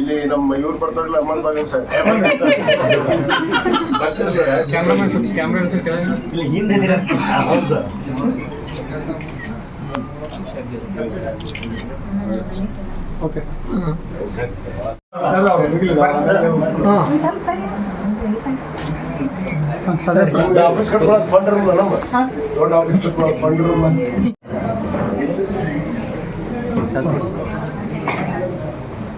ಇಲ್ಲಿ ನಮ್ಮ ಇವ್ರು ಬರ್ತಾರಲ್ಲ ಅಮಲ್ ಬಾಗನ್ ಸರ್ ಕ್ಯಾಮ್ರಾಮನ್ ಸ್ವಲ್ಪ ಕ್ಯಾಮ್ರಾ ಸ್ವಲ್ಪ ಕೆಳಗೆ ಇಲ್ಲಿ ಹಿಂದೆ ಹೌದು ಸರ್ ಓಕೆ ದೊಡ್ಡ ಆಫೀಸ್ ಕಟ್ಕೊಳಕ್ ಫಂಡ್ ಇರಲ್ಲ ನಮ್ಮ ದೊಡ್ಡ ಆಫೀಸ್ ಕಟ್ಕೊಳಕ್ ಫಂಡ್ ಇರಲ್ಲ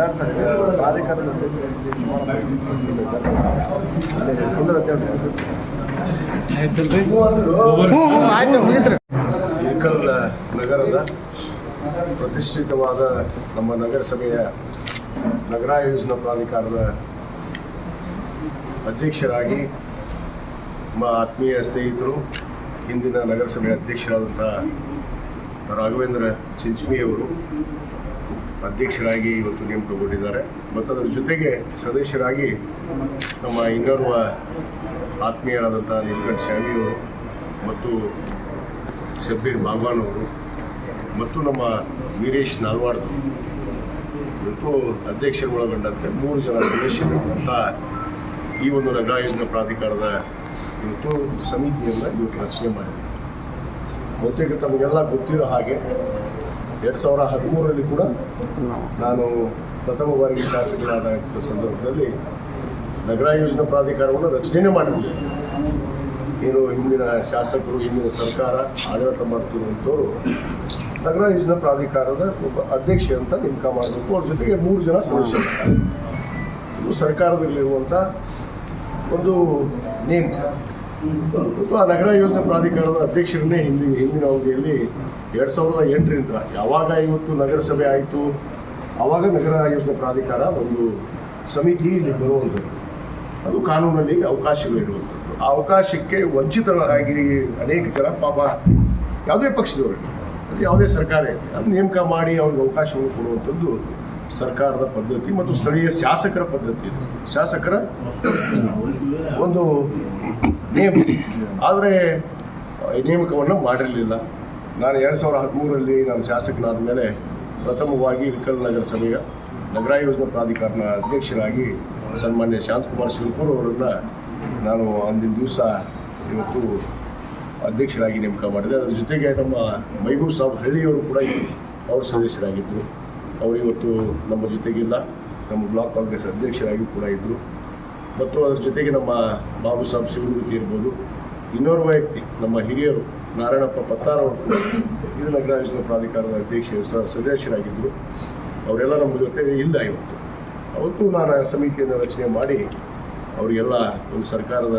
ನಾನು ಸರ್ಕಾರ ಪ್ರಾಧಿಕಾರದ ನಗರದ ಪ್ರತಿಷ್ಠಿತವಾದ ನಮ್ಮ ನಗರಸಭೆಯ ನಗರ ಯೋಜನಾ ಪ್ರಾಧಿಕಾರದ ಅಧ್ಯಕ್ಷರಾಗಿ ನಮ್ಮ ಆತ್ಮೀಯ ಸ್ನೇಹಿತರು ಹಿಂದಿನ ನಗರಸಭೆಯ ಅಧ್ಯಕ್ಷರಾದಂಥ ರಾಘವೇಂದ್ರ ಚಿಂಚಮಿಯವರು ಅಧ್ಯಕ್ಷರಾಗಿ ಇವತ್ತು ನೇಮಕಗೊಂಡಿದ್ದಾರೆ. ಮತ್ತು ಅದರ ಜೊತೆಗೆ ಸದಸ್ಯರಾಗಿ ನಮ್ಮ ಇನ್ನೋರ್ವ ಆತ್ಮೀಯರಾದಂಥ ನೀಲಕಂಠ ಶಾಮಿಯವರು ಮತ್ತು ಶಬ್ಬೀರ್ ಬಾಗ್ವಾನ್ ಅವರು ಮತ್ತು ನಮ್ಮ ವೀರೇಶ್ ನಾಲ್ವಾಡ್ ಇವತ್ತು ಅಧ್ಯಕ್ಷರು ಒಳಗೊಂಡಂತೆ ಮೂರು ಜನ ಸದಸ್ಯರು ಅಂತ ಈ ಒಂದು ನಗರ ಪ್ರಾಧಿಕಾರದ ಇವತ್ತು ಸಮಿತಿಯನ್ನು ಇವತ್ತು ರಚನೆ ಮಾಡಿದೆ ಬಹುತೇಕ ತಮಗೆಲ್ಲ ಗೊತ್ತಿರೋ ಹಾಗೆ ಎರಡು ಸಾವಿರ ಹದಿಮೂರರಲ್ಲಿ ಕೂಡ ನಾನು ಪ್ರಥಮ ಬಾರಿಗೆ ಶಾಸಕರಾದ ಸಂದರ್ಭದಲ್ಲಿ ನಗರ ಯೋಜನಾ ಪ್ರಾಧಿಕಾರವನ್ನು ರಚನೆ ಮಾಡಿದ್ದೆ ಏನು ಹಿಂದಿನ ಶಾಸಕರು ಹಿಂದಿನ ಸರ್ಕಾರ ಆಡಳಿತ ಮಾಡ್ತಿರುವಂಥವ್ರು ನಗರ ಯೋಜನಾ ಪ್ರಾಧಿಕಾರದ ಒಬ್ಬ ಅಧ್ಯಕ್ಷ ಅಂತ ನೇಮಕ ಮಾಡಬೇಕು. ಅವ್ರ ಜೊತೆಗೆ ಮೂರು ಜನ ಸದಸ್ಯರು. ಇದು ಸರ್ಕಾರದಲ್ಲಿರುವಂಥ ಒಂದು ನೇಮ್ ಆ ನಗರ ಯೋಜನೆ ಪ್ರಾಧಿಕಾರದ ಅಧ್ಯಕ್ಷರನ್ನೇ ಹಿಂದಿ ಹಿಂದಿನ ಅವಧಿಯಲ್ಲಿ ಎರಡು ಸಾವಿರದ ಎಂಟರಿಂದ ಯಾವಾಗ ಇವತ್ತು ನಗರಸಭೆ ಆಯಿತು ಆವಾಗ ನಗರ ಯೋಜನೆ ಪ್ರಾಧಿಕಾರ ಒಂದು ಸಮಿತಿ ಇಲ್ಲಿ ಬರುವಂಥದ್ದು. ಅದು ಕಾನೂನಲ್ಲಿ ಅವಕಾಶಗಳಿರುವಂಥದ್ದು ಆ ಅವಕಾಶಕ್ಕೆ ವಂಚಿತರಾಗಿ ಅನೇಕ ಜನ ಪಾಪ ಯಾವುದೇ ಪಕ್ಷದವರು, ಅದು ಯಾವುದೇ ಸರ್ಕಾರ, ಅದು ನೇಮಕ ಮಾಡಿ ಅವ್ರಿಗೆ ಅವಕಾಶವನ್ನು ಕೊಡುವಂಥದ್ದು ಸರ್ಕಾರದ ಪದ್ಧತಿ ಮತ್ತು ಸ್ಥಳೀಯ ಶಾಸಕರ ಪದ್ಧತಿ. ಶಾಸಕರ ಒಂದು ನೇಮ ಆದರೆ ನೇಮಕವನ್ನು ಮಾಡಿರಲಿಲ್ಲ. ನಾನು ಎರಡು ಸಾವಿರದ ಹದಿಮೂರರಲ್ಲಿ ನಾನು ಶಾಸಕನಾದ ಮೇಲೆ ಪ್ರಥಮವಾಗಿ ಇಳಕಲ್ ನಗರಸಭೆಯ ನಗರ ಯೋಜನಾ ಪ್ರಾಧಿಕಾರನ ಅಧ್ಯಕ್ಷರಾಗಿ ಸನ್ಮಾನ್ಯ ಶಾಂತಕುಮಾರ್ ಶಿವಪುರ್ ಅವರನ್ನು ನಾನು ಅಂದಿನ ದಿವಸ ಇವತ್ತು ಅಧ್ಯಕ್ಷರಾಗಿ ನೇಮಕ ಮಾಡಿದೆ. ಅದರ ಜೊತೆಗೆ ನಮ್ಮ ಮೈಬೂಬ್ ಸಾಬ್ ಹಳ್ಳಿಯವರು ಕೂಡ ಅವರು ಸದಸ್ಯರಾಗಿದ್ದರು. ಅವರು ಇವತ್ತು ನಮ್ಮ ಜೊತೆಗಿಲ್ಲ. ನಮ್ಮ ಬ್ಲಾಕ್ ಕಾಂಗ್ರೆಸ್ ಅಧ್ಯಕ್ಷರಾಗಿ ಕೂಡ ಇದ್ದರು ಮತ್ತು ಅದರ ಜೊತೆಗೆ ನಮ್ಮ ಬಾಬು ಸಾಬ್ ಶಿವಮೂರ್ತಿ ಇರ್ಬೋದು. ಇನ್ನೋರ್ವ ವ್ಯಕ್ತಿ, ನಮ್ಮ ಹಿರಿಯರು ನಾರಾಯಣಪ್ಪ ಪತ್ತಾರವರು ಕೂಡ ಇದು ನಗರ ಯೋಜನಾ ಪ್ರಾಧಿಕಾರದ ಅಧ್ಯಕ್ಷ ಸದಸ್ಯರಾಗಿದ್ದರು ಅವರೆಲ್ಲ ನಮ್ಮ ಜೊತೆ ಇಲ್ಲ ಇವತ್ತು. ಅವತ್ತು ನಾನು ಸಮಿತಿಯನ್ನು ರಚನೆ ಮಾಡಿ ಅವರಿಗೆಲ್ಲ ಒಂದು ಸರ್ಕಾರದ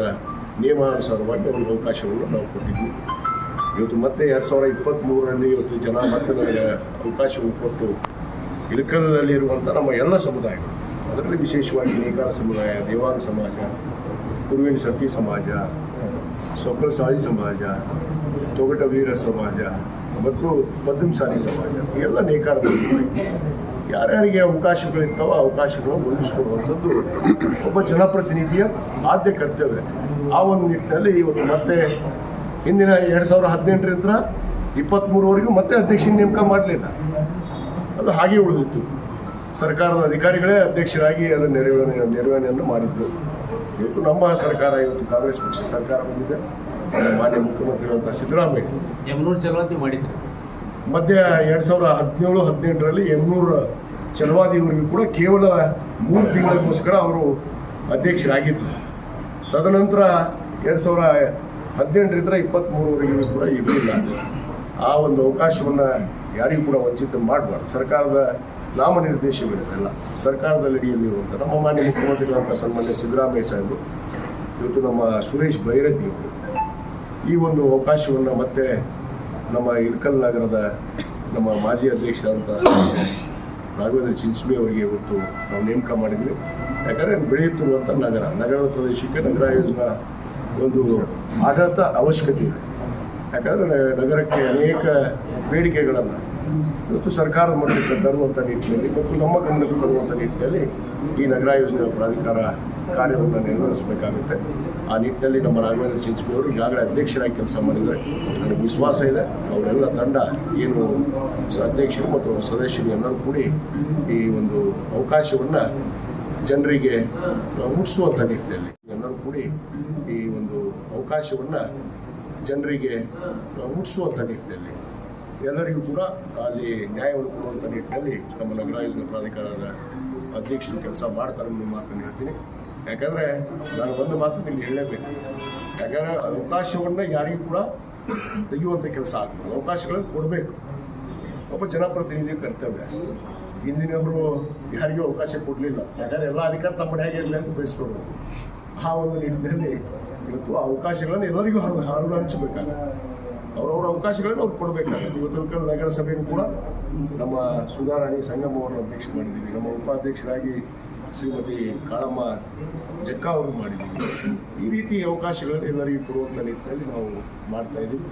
ನಿಯಮಾನುಸಾರವಾಗಿ ಅವ್ರಿಗೆ ಅವಕಾಶವನ್ನು ನಾವು ಕೊಟ್ಟಿದ್ವಿ. ಇವತ್ತು ಮತ್ತೆ ಎರಡು ಸಾವಿರದ ಇಪ್ಪತ್ತ್ಮೂರರಲ್ಲಿ ಇವತ್ತು ಜನ ಮತ್ತೆ ನನಗೆ ಅವಕಾಶವನ್ನು ಕೊಟ್ಟು ಇಳಕಲ್ನಲ್ಲಿರುವಂಥ ನಮ್ಮ ಎಲ್ಲ ಸಮುದಾಯಗಳು. ಅದರಲ್ಲಿ ವಿಶೇಷವಾಗಿ ನೇಕಾರ ಸಮುದಾಯ, ದೇವಾಂಗ ಸಮಾಜ, ಕುರುವಿನ ಶಕ್ತಿ ಸಮಾಜ ಸಾಯಿ ಸಮಾಜ ತೊಗಟ ವೀರ ಸಮಾಜ, ಮತ್ತು ಪದ್ಮಸಾಲಿ ಸಮಾಜ. ಎಲ್ಲ ನೇಕಾರ. ಯಾರ್ಯಾರಿಗೆ ಅವಕಾಶಗಳಿರ್ತಾವೋ ಆ ಅವಕಾಶಗಳನ್ನು ಒದಗಿಸ್ಕೊಡುವಂಥದ್ದು ಒಬ್ಬ ಜನಪ್ರತಿನಿಧಿಯ ಆದ್ಯ ಕರ್ತವ್ಯ. ಆ ಒಂದು ನಿಟ್ಟಿನಲ್ಲಿ ಇವತ್ತು ಮತ್ತೆ ಹಿಂದಿನ ಎರಡು ಸಾವಿರದ ಹದಿನೆಂಟರಿಂದ ಇಪ್ಪತ್ತ್ಮೂರವರೆಗೂ ಮತ್ತೆ ಅಧ್ಯಕ್ಷ ನೇಮಕ ಮಾಡಲಿಲ್ಲ. ಅದು ಹಾಗೆ ಉಳಿದಿತ್ತು. ಸರ್ಕಾರದ ಅಧಿಕಾರಿಗಳೇ ಅಧ್ಯಕ್ಷರಾಗಿ ಅದರ ನೆರವೇರಣೆ ನಿರ್ವಹಣೆಯನ್ನು ಮಾಡಿದ್ದು ಇವತ್ತು ನಮ್ಮ ಸರ್ಕಾರ ಇವತ್ತು ಕಾಂಗ್ರೆಸ್ ಪಕ್ಷ ಸರ್ಕಾರ ಬಂದಿದೆ. ಮಾನ್ಯ ಮುಖ್ಯಮಂತ್ರಿಗಳಂತ ಸಿದ್ದರಾಮಯ್ಯ. ಮಾಡಿದ್ರು. ಮಧ್ಯ ಎರಡು ಸಾವಿರ ಹದಿನೇಳು ಹದಿನೆಂಟರಲ್ಲಿ ಎಮ್ನೂರು ಚಲವಾದಿಯವರಿಗೂ ಕೂಡ ಕೇವಲ ಮೂರು ತಿಂಗಳಿಗೋಸ್ಕರ ಅವರು ಅಧ್ಯಕ್ಷರಾಗಿದ್ದರು ತದನಂತರ ಎರಡು ಸಾವಿರ ಹದಿನೆಂಟರಿಂದ ಇಪ್ಪತ್ತ್ಮೂರವರೆಗೂ ಕೂಡ ಇರಲಿಲ್ಲ ಆ ಒಂದು ಅವಕಾಶವನ್ನು ಯಾರಿಗೂ ಕೂಡ ವಂಚಿತ ಮಾಡಬಾರ್ದು. ಸರ್ಕಾರದ ನಾಮನಿರ್ದೇಶಗಳಿರಲ್ಲ ಸರ್ಕಾರದ ಅಡಿಯಲ್ಲಿರುವಂಥ ನಮ್ಮ ಮಾನ್ಯ ಮುಖ್ಯಮಂತ್ರಿಗಳಂಥ ಸನ್ಮಾನ್ಯ ಸಿದ್ದರಾಮಯ್ಯ ಸಾಹೇಬರು, ಇವತ್ತು ನಮ್ಮ ಸುರೇಶ್ ಬೈರತಿಯವರು ಈ ಒಂದು ಅವಕಾಶವನ್ನು ಮತ್ತೆ ನಮ್ಮ ಇರ್ಕಲ್ ನಗರದ ನಮ್ಮ ಮಾಜಿ ಅಧ್ಯಕ್ಷರಾದಂಥ ರಾಘವೇಂದ್ರ ಚಿಂಚಮಿ ಅವರಿಗೆ ಇವತ್ತು ನಾವು ನೇಮಕ ಮಾಡಿದ್ವಿ. ಯಾಕಂದರೆ ಬೆಳೆಯುತ್ತಿರುವಂಥ ನಗರ, ನಗರದ ಪ್ರದೇಶಕ್ಕೆ ನಗರ ಯೋಜನಾ ಒಂದು ಆಡಳಿತ ಅವಶ್ಯಕತೆ ಇದೆ. ಯಾಕಂದರೆ ನಗರಕ್ಕೆ ಅನೇಕ ಬೇಡಿಕೆಗಳನ್ನು ಇವತ್ತು ಸರ್ಕಾರದ ಮಟ್ಟಕ್ಕೆ ತರುವಂಥ ನಿಟ್ಟಿನಲ್ಲಿ ಮತ್ತು ನಮ್ಮ ಗಮನಕ್ಕೆ ತರುವಂಥ ನಿಟ್ಟಿನಲ್ಲಿ ಈ ನಗರ ಯೋಜನಾ ಪ್ರಾಧಿಕಾರ ಕಾರ್ಯವನ್ನು ನಿರ್ವಹಿಸಬೇಕಾಗುತ್ತೆ ಆ ನಿಟ್ಟಿನಲ್ಲಿ ನಮ್ಮ ರಾಘವೇಂದ್ರ ಚಿಂಚಮಿ ಅವರು ಈಗಾಗಲೇ ಅಧ್ಯಕ್ಷರಾಗಿ ಕೆಲಸ ಮಾಡಿದರೆ ನನಗೆ ವಿಶ್ವಾಸ ಇದೆ. ಅವರೆಲ್ಲ ತಂಡ ಏನು ಅಧ್ಯಕ್ಷರು ಮತ್ತು ಸದಸ್ಯರು ಎಲ್ಲರೂ ಕೂಡಿ ಈ ಒಂದು ಅವಕಾಶವನ್ನು ಜನರಿಗೆ ಮುಟ್ಟಿಸುವಂಥ ನಿಟ್ಟಿನಲ್ಲಿ ಎಲ್ಲರೂ ಕೂಡಿ ಈ ಒಂದು ಅವಕಾಶವನ್ನು ಜನರಿಗೆ ಮುಟ್ಟಿಸುವಂಥ ನಿಟ್ಟಿನಲ್ಲಿ ಎಲ್ಲರಿಗೂ ಕೂಡ ಅಲ್ಲಿ ನ್ಯಾಯವನ್ನು ಕೊಡುವಂಥ ನಿಟ್ಟಿನಲ್ಲಿ ನಮ್ಮ ನಗರ ಯೋಜನಾ ಪ್ರಾಧಿಕಾರದ ಅಧ್ಯಕ್ಷರು ಕೆಲಸ ಮಾಡ್ತಾರೆ ಅನ್ನೋ ಮಾತನ್ನು ಹೇಳ್ತೀನಿ. ಯಾಕಂದರೆ ನಾನು ಒಂದು ಮಾತು ಇಲ್ಲಿ ಹೇಳಲೇಬೇಕು. ಯಾಕಂದರೆ ಅವಕಾಶವನ್ನು ಯಾರಿಗೂ ಕೂಡ ತೆಗೆಯುವಂಥ ಕೆಲಸ ಆಗ್ತದೆ. ಅವಕಾಶಗಳನ್ನು ಕೊಡಬೇಕು. ಒಬ್ಬ ಜನಪ್ರತಿನಿಧಿ ಕರ್ತವ್ಯ. ಹಿಂದಿನವರು ಯಾರಿಗೂ ಅವಕಾಶ ಕೊಡಲಿಲ್ಲ. ಯಾಕಂದರೆ ಎಲ್ಲ ಅಧಿಕಾರ ತಮ್ಮ ಹೇಗೆ ಇರಲಿ ಅಂತ ಬಯಸ್ಬೋದು ಆ ಒಂದು ನಿಟ್ಟಿನಲ್ಲಿ ಇವತ್ತು ಅವಕಾಶಗಳನ್ನು ಎಲ್ಲರಿಗೂ ಹರಿದು ಹರಿದು ಹಂಚಬೇಕಾಗುತ್ತೆ ಅವರವರ ಅವಕಾಶಗಳನ್ನು ಅವ್ರು ಕೊಡಬೇಕಾಗುತ್ತೆ. ಇವತ್ತು ನಗರಸಭೆಯನ್ನು ನಗರಸಭೆಯೂ ಕೂಡ ನಮ್ಮ ಸುಧಾರಾಣಿ ಸಂಗಮ ಅವರನ್ನು ಅಧ್ಯಕ್ಷ ಮಾಡಿದ್ದೀವಿ. ನಮ್ಮ ಉಪಾಧ್ಯಕ್ಷರಾಗಿ ಶ್ರೀಮತಿ ಕಾಳಮ್ಮ ಜಕ್ಕ ಅವರು ಮಾಡಿದ್ದೀವಿ. ಈ ರೀತಿ ಅವಕಾಶಗಳನ್ನು ಎಲ್ಲರಿಗೂ ಕೊಡುವಂಥ ನಿಟ್ಟಿನಲ್ಲಿ ನಾವು ಮಾಡ್ತಾ ಇದ್ದೀವಿ.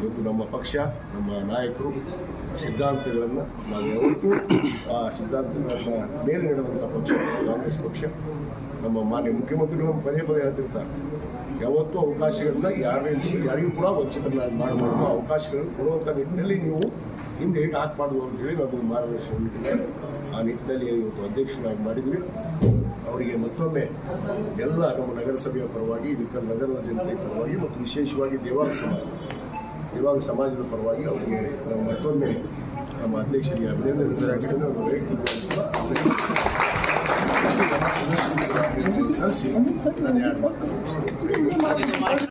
ಇವತ್ತು ನಮ್ಮ ಪಕ್ಷ, ನಮ್ಮ ನಾಯಕರು ಸಿದ್ಧಾಂತಗಳನ್ನು ನಾವು ಯಾವತ್ತೂ ಆ ಸಿದ್ಧಾಂತಗಳನ್ನು ಮೇಲೆ ನಡೆದಂಥ ಪಕ್ಷ, ಕಾಂಗ್ರೆಸ್ ಪಕ್ಷ, ನಮ್ಮ ಮಾನ್ಯ ಮುಖ್ಯಮಂತ್ರಿಗಳು ಪದೇ ಪದೇ ಹೇಳ್ತಿರ್ತಾರೆ. ಯಾವತ್ತೂ ಅವಕಾಶಗಳನ್ನ ಯಾರೇ ಯಾರಿಗೂ ಕೂಡ ವಂಚಿತರನ್ನಾಗಿ ಮಾಡಬಾರ್ದು ಅವಕಾಶಗಳನ್ನು ಕೊಡುವಂಥ ನಿಟ್ಟಿನಲ್ಲಿ ನೀವು ಹಿಂದೆ ಹೇಗೆ ಹಾಕಬಾರ್ದು ಅಂತೇಳಿ ನಾವು ಮಾರ್ಗದರ್ಶನ ಆ ನಿಟ್ಟಿನಲ್ಲಿ ಇವತ್ತು ಅಧ್ಯಕ್ಷರಾಗಿ ಮಾಡಿದ್ವಿ. ಅವರಿಗೆ ಮತ್ತೊಮ್ಮೆ ಎಲ್ಲ ನಮ್ಮ ನಗರಸಭೆಯ ಪರವಾಗಿ, ಇದಕ್ಕೆ ನಗರದ ಜನತೆ ಪರವಾಗಿ ಮತ್ತು ವಿಶೇಷವಾಗಿ ದೇವಾಂಗ ಸಮಾಜ, ದೇವಾಂಗ ಸಮಾಜದ ಪರವಾಗಿ ಅವರಿಗೆ ಮತ್ತೊಮ್ಮೆ ನಮ್ಮ ಅಧ್ಯಕ್ಷರಿಗೆ ಅಭಿನಂದನೆ ಸಲ್ಲಿಸ್ತೇನೆ. ಅವರ